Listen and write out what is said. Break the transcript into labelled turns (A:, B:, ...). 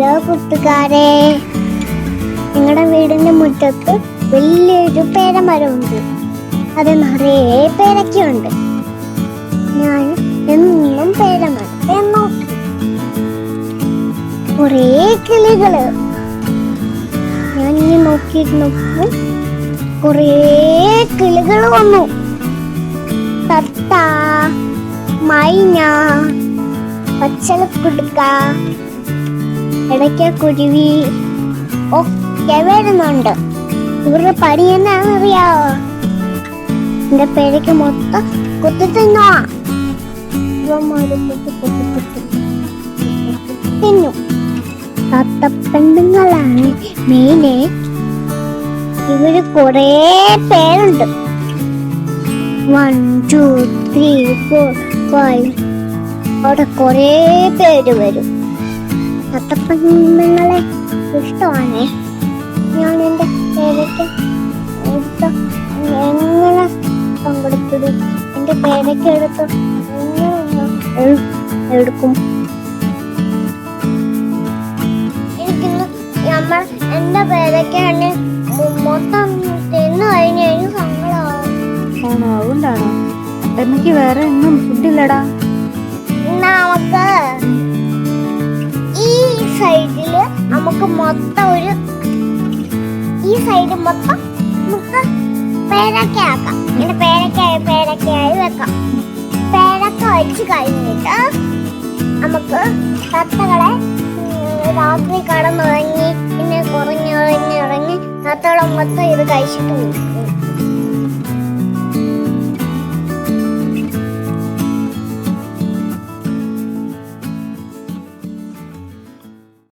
A: കൂട്ടുകാരെ. ഞങ്ങളുടെ വീടിന്റെ മുറ്റത്ത് വലിയൊരു പേരമരമുണ്ട്. അത് നിറയെ പേരക്കുണ്ട് ഞാൻ എന്നും പേരമരത്തെ നോക്കി. കുറേ കിളികൾ. ഞാൻ ഈ നോക്കിയിരുന്നപ്പോ കുറേ കിളികൾ വന്നു. തത്ത മൈന പച്ചലക്കുടുക്ക ഇടയ്ക്ക കുരുവി ഒക്കെ വരുന്നുണ്ട്. ഇവരുടെ പണി എന്നാണെന്നറിയാവോ എന്റെ പേരയ്ക്ക് മൊത്തം കുത്തി തിന്നും. തത്തപ്പെണ്ണുങ്ങളാണ് മെയിന്. ഇവർ കൊറേ പേരുണ്ട്. One two three four five അവിടെ കൊറേ പേര് വരും. തത്തപ്പെണ്ണുങ്ങളെ ഇഷ്ടമാണേ. ഞാൻ എന്റെ പേരയ്ക്ക് എടുത്ത് എങ്ങനെ പങ്കെടുത്തത് എന്റെ പേരയ്ക്ക് എടുത്ത് എങ്ങനെ എടുക്കും? എനിക്കിന്ന് നമ്മൾ എന്റെ പേരയ്ക്കാണ് മൊത്തം തിന്നു കഴിഞ്ഞ് കഴിഞ്ഞ് സങ്കടമാവും
B: ആണോ അതുകൊണ്ടാണോ എനിക്ക് വേറെ ഒന്നും ഫുഡില്ലടാ
A: നമുക്ക് നമുക്ക് മൊത്തം ഒരു ഈ സൈഡ് മൊത്തം നമുക്ക് പേരക്ക ആക്കാം. ഇങ്ങനെ പേരക്കായി പേരക്കായി വെക്കാം. പേരക്ക വെച്ച് കഴിഞ്ഞിട്ട് നമുക്ക് തത്തകളെ രാത്രി കടന്നുറങ്ങി പിന്നെ കുറഞ്ഞുറങ്ങി ഇറങ്ങി തത്തകളെ മൊത്തം ഇത് കഴിച്ചിട്ട് പോകും